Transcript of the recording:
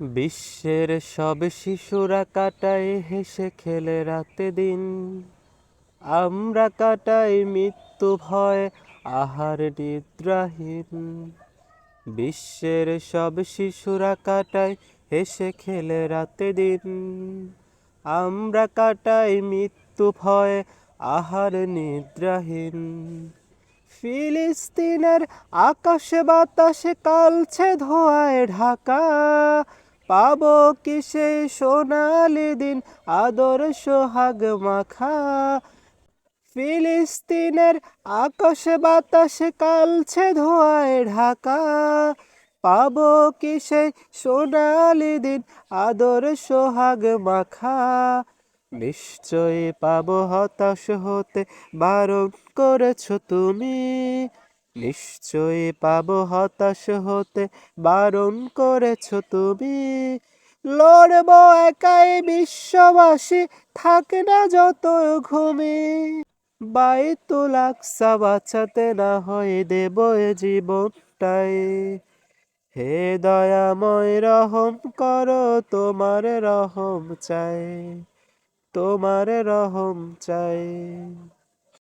বিশ্বের সব শিশুরা কাটায় হেসে খেলে রাতে দিন। আমরা কাটাই মৃত্যু ভয় আহার নিদ্রাহীন। বিশ্বের সব শিশুরা কাটায় হেসে খেলে রাতে দিন। আমরা কাটাই মৃত্যু ভয় আহার নিদ্রাহীন। ফিলিস্তিনের আকাশে বাতাসে কালছে ধোয়ায় ঢাকা। পাবো কি সেই সোনালি দিন আদর সোহাগ মাখা। ফিলিস্তিনের আকাশে বাতাসে কালছে ধোয়ায় ঢাকা। পাব কি সেই সোনালি দিন আদর সোহাগ মাখা। নিশ্চয়ই পাব হতাশ হতে বারণ করেছ তুমি। নিশ্চয়ই পাবো হতাশ হতে, বারণ করেছ তুমি। লড়ব একাই বিশ্ববাসী, থাকে না যত ঘুমি। বাইতুল আকসা বাঁচাতে না হয়, দেব এ জীবনটাই। হে দয়াময় রহম করো, তোমার রহম চাই, তোমার রহম চাই।